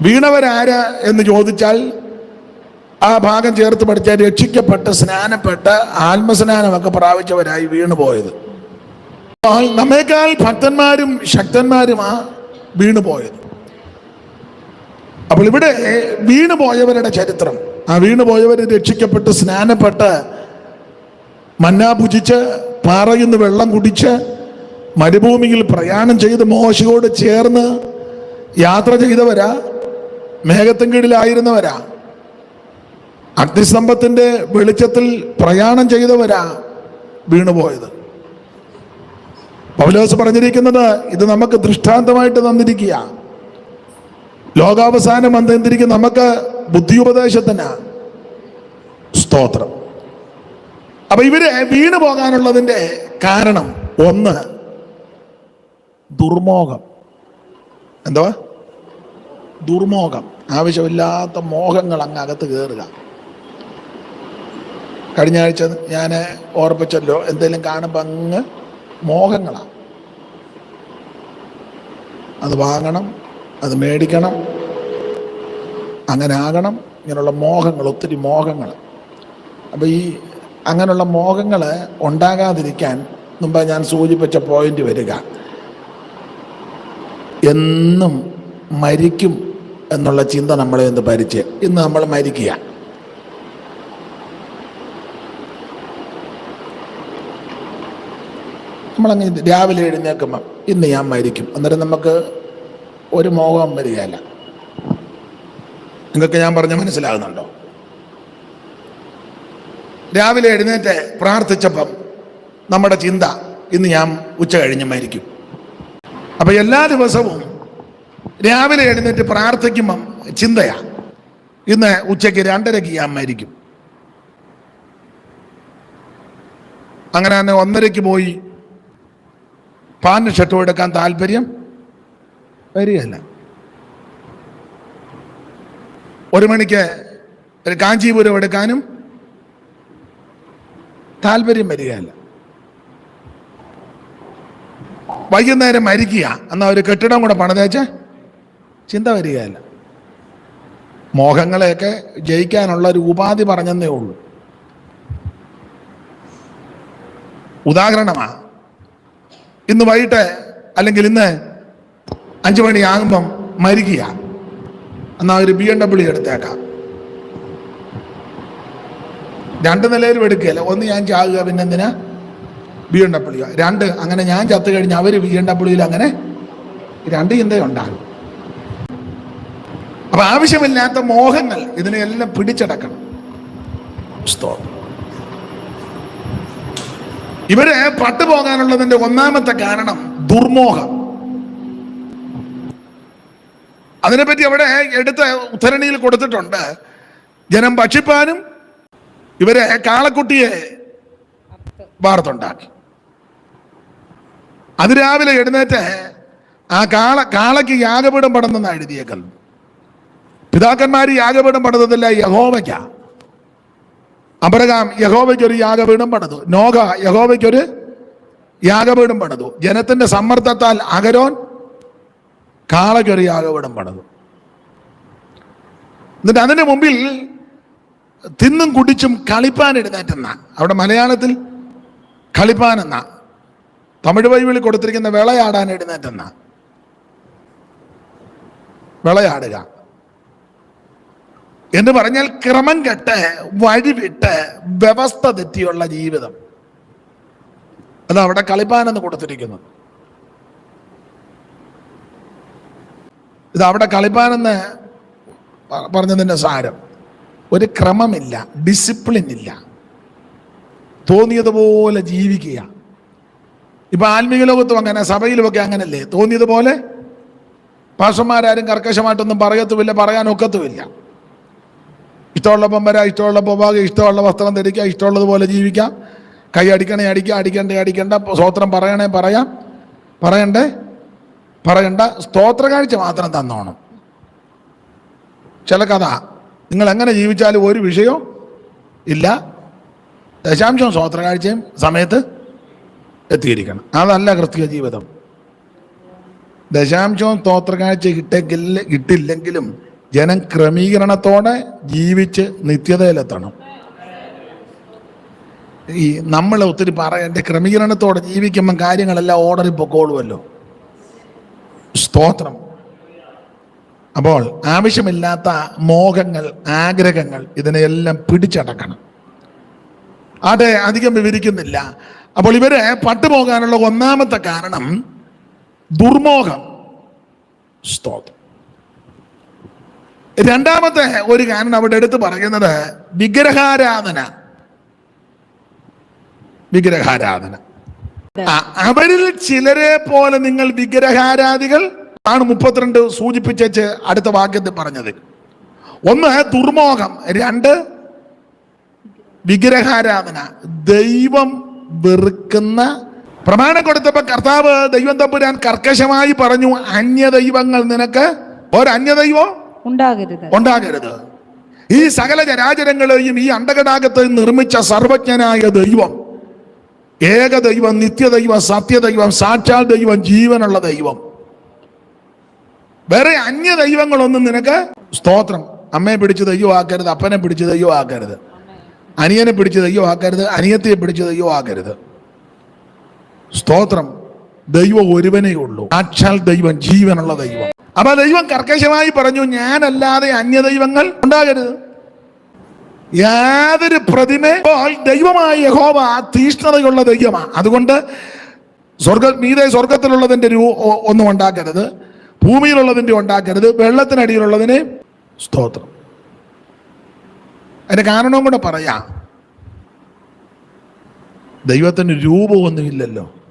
വീണവരാര് എന്ന് ചോദിച്ചാൽ ആ ഭാഗം ചേർത്ത് പഠിച്ചാൽ രക്ഷിക്കപ്പെട്ട് സ്നാനപ്പെട്ട് ആത്മസ്നാനമൊക്കെ പ്രാപിച്ചവരായി വീണുപോയത് നമ്മേക്കാൾ ഭക്തന്മാരും ശക്തന്മാരുമാ വീണുപോയത് അപ്പോൾ ഇവിടെ വീണുപോയവരുടെ ചരിത്രം ആ വീണുപോയവർ രക്ഷിക്കപ്പെട്ട് സ്നാനപ്പെട്ട് മന്നാ പുജിച്ച് പാറയിൽ നിന്ന് വെള്ളം കുടിച്ച് മരുഭൂമിയിൽ പ്രയാണം ചെയ്ത് മോശയോട് ചേർന്ന് യാത്ര ചെയ്തവരാ മേഘത്തിൻ കീഴിലായിരുന്നവരാ അഗ്നിസ്തംഭത്തിന്റെ വെളിച്ചത്തിൽ പ്രയാണം ചെയ്തവരാ വീണുപോയത്. പൗലോസ് പറഞ്ഞിരിക്കുന്നത് ഇത് നമുക്ക് ദൃഷ്ടാന്തമായിട്ട് തന്നിരിക്കുക. ലോകാവസാനം വന്നിരിക്കും നമുക്ക് ബുദ്ധിയുപദേശത്തിന്. സ്തോത്രം. അപ്പൊ ഇവർ വീണു പോകാനുള്ളതിന്റെ കാരണം ഒന്ന് ദുർമോഹം. എന്തുവാ? ദുർമോഹം. ആവശ്യമില്ലാത്ത മോഹങ്ങൾ അങ്ങ് അകത്ത് കയറുക കഴിഞ്ഞ ആഴ്ച ഞാൻ ഓർപ്പിച്ചല്ലോ എന്തെങ്കിലും കാണുമ്പോൾ അങ്ങ് മോഹങ്ങളാണ് അത് വാങ്ങണം അത് മേടിക്കണം അങ്ങനെ ആകണം. ഇങ്ങനെയുള്ള മോഹങ്ങൾ ഒത്തിരി മോഹങ്ങൾ. അപ്പോൾ ഈ അങ്ങനെയുള്ള മോഹങ്ങൾ ഉണ്ടാകാതിരിക്കാൻ മുമ്പ് ഞാൻ സൂചിപ്പിച്ച പോയിന്റ് വരിക. എന്നും മരിക്കും എന്നുള്ള ചിന്ത നമ്മളെ ഒന്ന് ഭരിച്ച് ഇന്ന് നമ്മൾ മരിക്കുക. നമ്മളങ്ങ് രാവിലെ എഴുന്നേൽക്കുമ്പം ഇന്ന് ഞാൻ മരിക്കും. അന്നേരം നമുക്ക് ഒരു മോഹം വരികയല്ല. നിങ്ങൾക്ക് ഞാൻ പറഞ്ഞ മനസ്സിലാകുന്നുണ്ടോ? രാവിലെ എഴുന്നേറ്റ് പ്രാർത്ഥിച്ചപ്പം നമ്മുടെ ചിന്ത ഇന്ന് ഞാൻ ഉച്ച കഴിഞ്ഞ് മരിക്കും. അപ്പം എല്ലാ ദിവസവും രാവിലെ എഴുന്നേറ്റ് പ്രാർത്ഥിക്കുമ്പം ചിന്തയാ. ഇന്ന് ഉച്ചയ്ക്ക് രണ്ടരയ്ക്ക് ഞാൻ മരിക്കും അങ്ങനെ തന്നെ ഒന്നരയ്ക്ക് പോയി പാന്റ് ഷർട്ടും എടുക്കാൻ താല്പര്യം? വരികയല്ല. ഒരു മണിക്ക് ഒരു കാഞ്ചീപുരം എടുക്കാനും താല്പര്യം വരികയല്ല. വൈകുന്നേരം മരിക്കുക. എന്നാ ഒരു കെട്ടിടം കൂടെ പണിതേച്ച. ചിന്ത വരികയല്ല. മോഹങ്ങളെയൊക്കെ ജയിക്കാനുള്ള ഒരു ഉപാധി പറഞ്ഞെന്നേ ഉള്ളൂ. ഉദാഹരണമാ ഇന്ന് വൈകിട്ട് അല്ലെങ്കിൽ ഇന്ന് അഞ്ചു മണിയാകുമ്പം മരിക്കുക. എന്നാ ഒരു ബി എം ഡബ്ല്യു എടുത്തേക്കാം. രണ്ട് നിലയിലും എടുക്കുകയല്ല ഒന്ന് ഞാൻ ചാകുക പിന്നെ എന്തിനാ? ബി എം ഡബ്ല്യു രണ്ട് അങ്ങനെ ഞാൻ ചത്തു കഴിഞ്ഞ് അവർ ബി എം ഡബ്ല്യുയിൽ അങ്ങനെ രണ്ട് ചിന്തയുണ്ടാകും. അപ്പൊ ആവശ്യമില്ലാത്ത മോഹങ്ങൾ ഇതിനെയെല്ലാം പിടിച്ചടക്കണം. ഇവർ പട്ടുപോകാനുള്ളതിന്റെ ഒന്നാമത്തെ കാരണം ദുർമോഹം. അതിനെപ്പറ്റി അവിടെ എടുത്ത ഉദ്ധരണിയിൽ കൊടുത്തിട്ടുണ്ട്. ജനം ഭക്ഷിപ്പാനും ഇവരെ കാളക്കുട്ടിയെ വാർത്തുണ്ടാക്കി. അതിരാവിലെ എഴുന്നേറ്റ് ആ കാള കാളയ്ക്ക് യാഗപീഠം പടന്നെന്ന് എഴുതിയേക്കുന്നു പിതാക്കന്മാർ യാഗപീഠം പണിതതല്ല യഹോവയ്ക്ക. അബ്രഹാം യഹോവയ്ക്കൊരു യാഗപീഠം പണിതു. നോഗ യഹോവയ്ക്കൊരു യാഗപീഠം പണിതു. ജനത്തിന്റെ സമ്മർദ്ദത്താൽ അകരോൻ കാളയ്ക്കൊരു യാഗപീഠം പണിതു. എന്നിട്ട് അതിന്റെ മുമ്പിൽ തിന്നും കുടിച്ചും കളിപ്പാൻ എഴുന്നേറ്റെന്ന അവിടെ മലയാളത്തിൽ കളിപ്പാൻ എന്ന തമിഴ് ബൈബിളിൽ കൊടുത്തിരിക്കുന്ന വിളയാടാൻ എഴുന്നേറ്റെന്ന വിളയാടുക. എന്ന് പറഞ്ഞാൽ ക്രമം കെട്ട് വഴിവിട്ട് വ്യവസ്ഥ തെറ്റിയുള്ള ജീവിതം. അത് അവിടെ കളിപ്പാനെന്ന് കൊടുത്തിരിക്കുന്നു. ഇത് അവിടെ കളിപ്പാനെന്ന് പറഞ്ഞതിന്റെ സാരം. ഒരു ക്രമമില്ല ഡിസിപ്ലിൻ ഇല്ല തോന്നിയതുപോലെ ജീവിക്കുക. ഇപ്പൊ ആത്മീയ ലോകത്തും അങ്ങനെ സഭയിലുമൊക്കെ അങ്ങനല്ലേ? തോന്നിയതുപോലെ പാഷന്മാരാരും കർക്കശമായിട്ടൊന്നും പറയത്തുമില്ല പറയാൻ ഒക്കത്തുമില്ല ഇഷ്ടമുള്ളപ്പം വരാം ഇഷ്ടമുള്ളപ്പോൾ പോകാം ഇഷ്ടമുള്ള വസ്ത്രം ധരിക്കുക ഇഷ്ടമുള്ളതുപോലെ ജീവിക്കാം. കൈ അടിക്കണേ അടിക്കുക അടിക്കണ്ടേ അടിക്കണ്ട സ്തോത്രം പറയണേ പറയാം. പറയണ്ടേ? പറയണ്ട. സ്തോത്ര കാഴ്ച മാത്രം തന്നോണം. ചില കഥ. നിങ്ങൾ എങ്ങനെ ജീവിച്ചാലും ഒരു വിഷയവും ഇല്ല. ദശാംശവും സ്തോത്ര കാഴ്ചയും സമയത്ത് എത്തിയിരിക്കണം. അതല്ല ക്രിസ്തീയ ജീവിതം. ദശാംശവും സ്തോത്ര കാഴ്ച കിട്ടെങ്കിൽ കിട്ടില്ലെങ്കിലും ജനം ക്രമീകരണത്തോടെ ജീവിച്ച് നിത്യതയിലെത്തണം. ഈ നമ്മൾ ഒത്തിരി പറയേണ്ട ക്രമീകരണത്തോടെ ജീവിക്കുമ്പം കാര്യങ്ങളെല്ലാം ഓർഡറിൽ പൊക്കോളുമല്ലോ. സ്തോത്രം. അപ്പോൾ ആവശ്യമില്ലാത്ത മോഹങ്ങൾ ആഗ്രഹങ്ങൾ ഇതിനെയെല്ലാം പിടിച്ചടക്കണം. അതെ അധികം വിവരിക്കുന്നില്ല. അപ്പോൾ ഇവർ പട്ടുപോകാനുള്ള ഒന്നാമത്തെ കാരണം ദുർമോഹം. സ്തോത്രം. രണ്ടാമത്തെ ഒരു കാരണം അവിടെ എടുത്ത് പറയുന്നത് വിഗ്രഹാരാധന. വിഗ്രഹാരാധന. അവരിൽ ചിലരെ പോലെ നിങ്ങൾ വിഗ്രഹാരാധികൾ ആണ് മുപ്പത്തിരണ്ട് സൂചിപ്പിച്ചേച്ച് അടുത്ത വാക്യത്തിൽ പറഞ്ഞത്. ഒന്ന് ദുർമോഹം രണ്ട് വിഗ്രഹാരാധന. ദൈവം വെറുക്കുന്ന പ്രമാണം കൊടുത്തപ്പോ കർത്താവ് ദൈവം തമ്പുരാൻ കർക്കശമായി പറഞ്ഞു അന്യ ദൈവങ്ങൾ നിനക്ക് ഒരന്യദൈവം ഉണ്ടാകരുത്. ഈ സകല ജരാചരങ്ങളെയും ഈ അണ്ടകടാകത്ത് നിർമ്മിച്ച സർവജ്ഞനായ ദൈവം ഏക ദൈവം നിത്യദൈവം സത്യദൈവം സാക്ഷാൽ ദൈവം ജീവനുള്ള ദൈവം. വേറെ അന്യ ദൈവങ്ങളൊന്നും നിനക്ക് സ്തോത്രം. അമ്മയെ പിടിച്ച് ദൈവം ആക്കരുത് അപ്പനെ പിടിച്ച് ദൈവം ആക്കരുത് അനിയനെ പിടിച്ച് ദൈവം ആക്കരുത് അനിയത്തിയെ പിടിച്ച് ദൈവം ആക്കരുത് സ്തോത്രം. ദൈവം ഒരുവനേ ഉള്ളൂ. സാക്ഷാൽ ദൈവം ജീവനുള്ള ദൈവം. അപ്പൊ ദൈവം കർക്കശമായി പറഞ്ഞു ഞാനല്ലാതെ അന്യ ദൈവങ്ങൾ ഉണ്ടാകരുത്. യാതൊരു പ്രതിമ ദൈവമായ യഹോവ തീഷ്ണതയുള്ള ദൈവമാണ് അതുകൊണ്ട് സ്വർഗ മീതെ സ്വർഗത്തിലുള്ളതിന്റെ ഒരു ഒന്നും ഉണ്ടാക്കരുത്. ഭൂമിയിലുള്ളതിന്റെ ഉണ്ടാക്കരുത്. വെള്ളത്തിനടിയിലുള്ളതിന് സ്തോത്രം. അതിന്റെ കാരണവും കൂടെ പറയാം. ദൈവത്തിന് രൂപമൊന്നുമില്ലല്ലോ.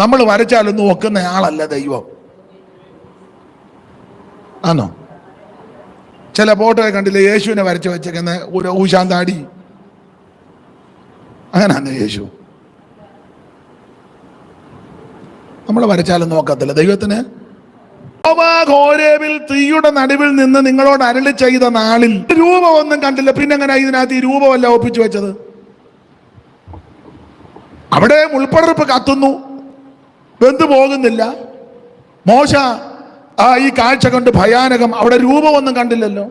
നമ്മൾ വരച്ചാലൊന്നും ഒക്കുന്ന ആളല്ല ദൈവം. ആണോ ചില ഫോട്ടോ കണ്ടില്ലേ യേശുവിനെ വരച്ച് വെച്ചേക്കുന്ന ഒരു ഊശാന്താടി? അങ്ങനാണ് യേശു? നമ്മൾ വരച്ചാലും നോക്കത്തില്ല ദൈവത്തിന് തീയുടെ നടുവിൽ നിന്ന് നിങ്ങളോട് അരളി ചെയ്ത നാളിൽ രൂപമൊന്നും കണ്ടില്ല. പിന്നെ എങ്ങനെ ഇതിനകത്ത് ഈ രൂപമല്ല ഒപ്പിച്ചു വെച്ചത്? അവിടെ മുൾപ്പടർപ്പ് കത്തുന്നു. വെന്തു പോകുന്നില്ല? മോശ ആ ഈ കാഴ്ച കണ്ട് ഭയാനകം അവിടെ രൂപമൊന്നും കണ്ടില്ലല്ലോ.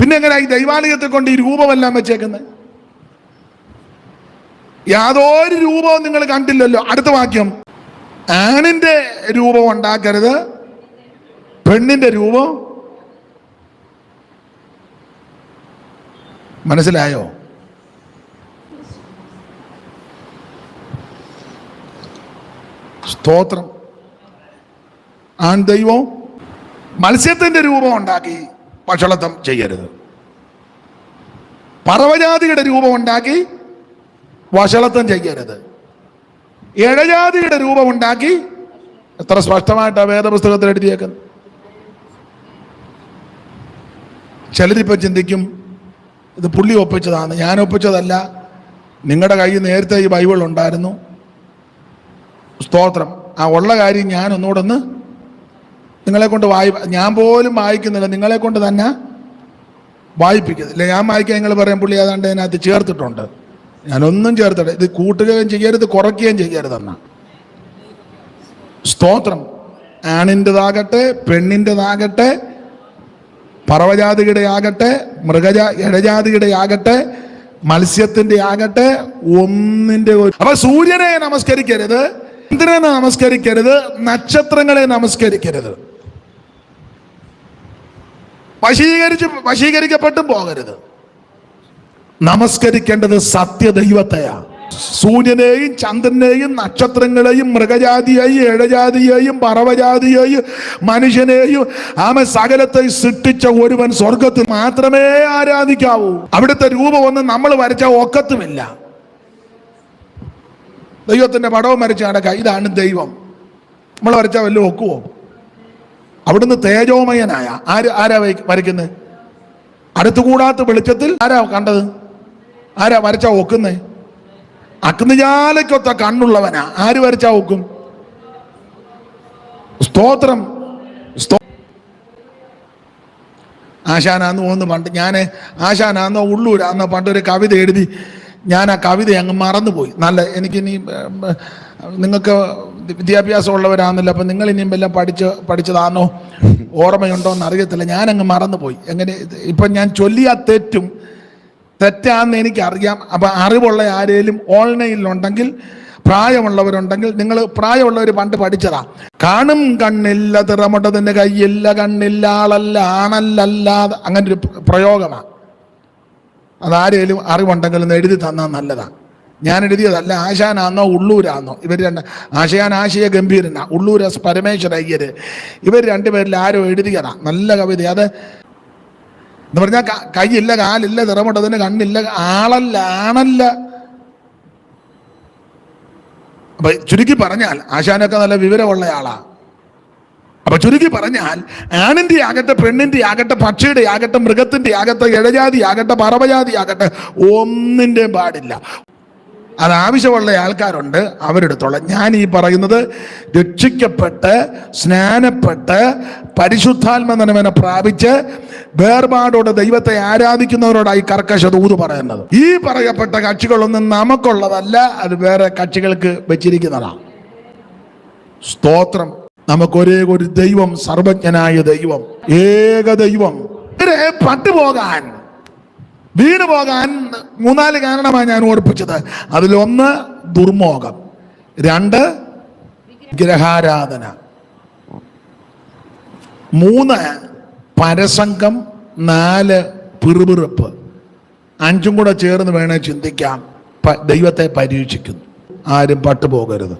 പിന്നെ എങ്ങനെ ഈ ദൈവാലയത്തെ കൊണ്ട് ഈ രൂപമെല്ലാം വെച്ചേക്കുന്നത് യാതൊരു രൂപവും നിങ്ങൾ കണ്ടില്ലല്ലോ. അടുത്ത വാക്യം. ആണിന്റെ രൂപം ഉണ്ടാക്കരുത് പെണ്ണിന്റെ രൂപം. മനസ്സിലായോ? സ്തോത്രം. ആൺ ദൈവം മത്സ്യത്തിന്റെ രൂപം ഉണ്ടാക്കി ഭക്ഷണത്വം ചെയ്യരുത്. പറവജാതിയുടെ രൂപം ഉണ്ടാക്കി വഷളത്വം ചെയ്യരുത്. ഇഴജാതിയുടെ രൂപം ഉണ്ടാക്കി എത്ര സ്പഷ്ടമായിട്ടാണ് വേദപുസ്തകത്തിൽ എഴുതിയേക്കുന്നത്? ചിലരിപ്പോൾ ചിന്തിക്കും ഇത് പുള്ളി ഒപ്പിച്ചതാണ്. ഞാൻ ഒപ്പിച്ചതല്ല. നിങ്ങളുടെ കയ്യിൽ നേരത്തെ ഈ ബൈബിൾ ഉണ്ടായിരുന്നു. സ്തോത്രം. ആ ഉള്ള കാര്യം ഞാൻ ഒന്നുകൂടെ ഒന്ന് നിങ്ങളെ കൊണ്ട് വായി ഞാൻ പോലും വായിക്കുന്നില്ല. നിങ്ങളെ കൊണ്ട് തന്നെ വായിപ്പിക്കുന്നില്ല ഞാൻ വായിക്കാൻ നിങ്ങൾ പറയാൻ പുള്ളി ഏതാണ്ട് അതിനകത്ത് ചേർത്തിട്ടുണ്ട്. ഞാനൊന്നും ചേർത്തിട്ട് ഇത് കൂട്ടുകയും ചെയ്യരുത് കുറയ്ക്കുകയും ചെയ്യരുതെന്ന. സ്തോത്രം. ആണിന്റെതാകട്ടെ പെണ്ണിന്റെതാകട്ടെ പറവജാതിയുടെ ആകട്ടെ മൃഗജാ ഇഴജാതിയുടെ ആകട്ടെ മത്സ്യത്തിന്റെ ആകട്ടെ ഒന്നിന്റെ അപ്പൊ സൂര്യനെ നമസ്കരിക്കരുത്. ചന്ദ്രനെ നമസ്കരിക്കരുത്? നക്ഷത്രങ്ങളെ നമസ്കരിക്കരുത്. വശീകരിച്ച് വശീകരിക്കപ്പെട്ടും പോകരുത്. നമസ്കരിക്കേണ്ടത് സത്യദൈവത്തെയാണ്. സൂര്യനെയും ചന്ദ്രനെയും നക്ഷത്രങ്ങളെയും മൃഗജാതിയെയും ഇഴജാതിയെയും പറവജാതിയെയും മനുഷ്യനെയും ആമ സകലത്തെ സൃഷ്ടിച്ച ഒരുവൻ സ്വർഗത്തിൽ മാത്രമേ ആരാധിക്കാവൂ. അവിടുത്തെ രൂപമൊന്നും നമ്മൾ വരച്ച ഒക്കത്തുമില്ല. ദൈവത്തിന്റെ പടവും വരച്ച് നടക്കുക. ഇതാണ് ദൈവം. നമ്മൾ വരച്ചാൽ വല്ലതും ഒക്കുവോ? അവിടുന്ന് തേജോമയനായ ആര് ആരാ വരയ്ക്ക- വരയ്ക്കുന്നത് അടുത്തുകൂടാത്ത വെളിച്ചത്തിൽ ആരാ കണ്ടത്? ആരാ വരച്ചാ ഒക്കുന്നേ? അഗ്നിജാലയ്ക്കൊത്ത കണ്ണുള്ളവനാ. ആര് വരച്ചാ ഒക്കും? സ്തോത്രം. സ്തോ ആശാനാന്ന് പോകുന്നു പണ്ട് ഞാൻ ആശാനാന്നോ ഉള്ളൂരാന്നോ പണ്ടൊരു കവിത എഴുതി ഞാൻ ആ കവിത അങ്ങ് മറന്നുപോയി. നല്ല എനിക്കിനി നിങ്ങൾക്ക് വിദ്യാഭ്യാസം ഉള്ളവരാണെന്നില്ല അപ്പം നിങ്ങൾ ഇനിയും വല്ലതും പഠിച്ച് പഠിച്ചതാണോ ഓർമ്മയുണ്ടോ എന്ന് അറിയത്തില്ല. ഞാൻ അങ്ങ് മറന്നുപോയി. എങ്ങനെ ഇപ്പം ഞാൻ ചൊല്ലിയ തെറ്റും തെറ്റാന്ന് എനിക്കറിയാം. അപ്പം അറിവുള്ള ആരേലും ഓൺലൈനിലുണ്ടെങ്കിൽ പ്രായമുള്ളവരുണ്ടെങ്കിൽ നിങ്ങൾ പ്രായമുള്ളവർ പണ്ട് പഠിച്ചതാ. കാണും കണ്ണില്ല തിറമുട്ടതിന്റെ കയ്യില്ല കണ്ണില്ല ആളല്ല ആണല്ലല്ലാതെ അങ്ങനെ പ്രയോഗമാണ് അതാരേലും അറിവുണ്ടെങ്കിൽ ഒന്ന് എഴുതി തന്നാൽ നല്ലതാണ് ഞാൻ എഴുതിയതല്ല ആശാനാന്നോ ഉള്ളൂരാന്നോ. ഇവർ രണ്ട് ആശയാൻ ആശയ ഗംഭീരനാ ഉള്ളൂർ എസ് പരമേശ്വര അയ്യര്. ഇവർ രണ്ടുപേരിൽ ആരോ എഴുതിയതാ നല്ല കവിത. അത് എന്ന് പറഞ്ഞാൽ കൈയില്ല കാലില്ല നിറമുണ്ടതിന് കണ്ണില്ല ആളല്ല ആണല്ല. ചുരുക്കി പറഞ്ഞാൽ ആശാനൊക്കെ നല്ല വിവരമുള്ള ആളാ. അപ്പൊ ചുരുക്കി പറഞ്ഞാൽ ആണിന്റെ ആകട്ടെ പെണ്ണിന്റെ ആകട്ടെ പക്ഷിയുടെ ആകട്ടെ മൃഗത്തിന്റെ ആകട്ടെ ഇഴജാതി ആകട്ടെ പറവജാതി ആകട്ടെ ഒന്നിന്റെ പാടില്ല. അത് ആവശ്യമുള്ള ആൾക്കാരുണ്ട് അവരെടുത്തോളം. ഞാൻ ഈ പറയുന്നത് രക്ഷിക്കപ്പെട്ട് സ്നാനപ്പെട്ട് പരിശുദ്ധാത്മ നിലമനെ പ്രാപിച്ച് വേർപാടോടെ ദൈവത്തെ ആരാധിക്കുന്നവരോടായി കർക്കശ ദൂത് പറയുന്നത്. ഈ പറയപ്പെട്ട കക്ഷികളൊന്നും നമുക്കുള്ളതല്ല അത് വേറെ കക്ഷികൾക്ക് വെച്ചിരിക്കുന്നതാണ്. സ്തോത്രം. നമുക്കൊരേ ഒരു ദൈവം സർവജ്ഞനായ ദൈവം ഏക ദൈവം. ഇവരെ പട്ടുപോകാൻ വീണ് പോകാൻ മൂന്നാൽ കാരണമാണ് ഞാൻ ഓർപ്പിച്ചത്. അതിലൊന്ന് ദുർമോഹം രണ്ട് ഗ്രഹാരാധന മൂന്ന് പരസംഗം നാല് പിറുപിറുപ്പ്. അഞ്ചും കൂടെ ചേർന്ന് വേണേ ചിന്തിക്കാം. ദൈവത്തെ പരീക്ഷിക്കുന്നു. ആരും പട്ടുപോകരുത്.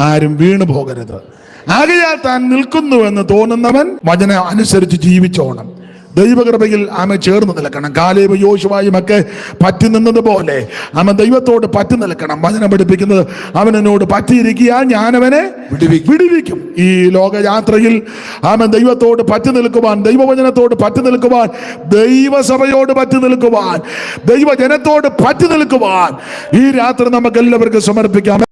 ആരും വീണു പോകരുത് ആകയാൽ താൻ നിൽക്കുന്നുവെന്ന് തോന്നുന്നവൻ വചന അനുസരിച്ച് ജീവിച്ചോണം. ദൈവകൃപയിൽ ആമ ചേർന്ന് നിൽക്കണം. കാലേബ് യോശുവായും ഒക്കെ പറ്റി നിന്നതുപോലെ ആമ ദൈവത്തോട് പറ്റി നിൽക്കണം. വചനം പഠിപ്പിക്കുന്നത് അവനോട് പറ്റിയിരിക്കുക ഞാനവനെ വിടുവിക്കും. ഈ ലോകയാത്രയിൽ ആമ ദൈവത്തോട് പറ്റി നിൽക്കുവാൻ ദൈവവചനത്തോട് പറ്റി നിൽക്കുവാൻ ദൈവസഭയോട് പറ്റി നിൽക്കുവാൻ ദൈവജനത്തോട് പറ്റി നിൽക്കുവാൻ ഈ രാത്രി നമുക്ക് എല്ലാവർക്കും സമർപ്പിക്കാം.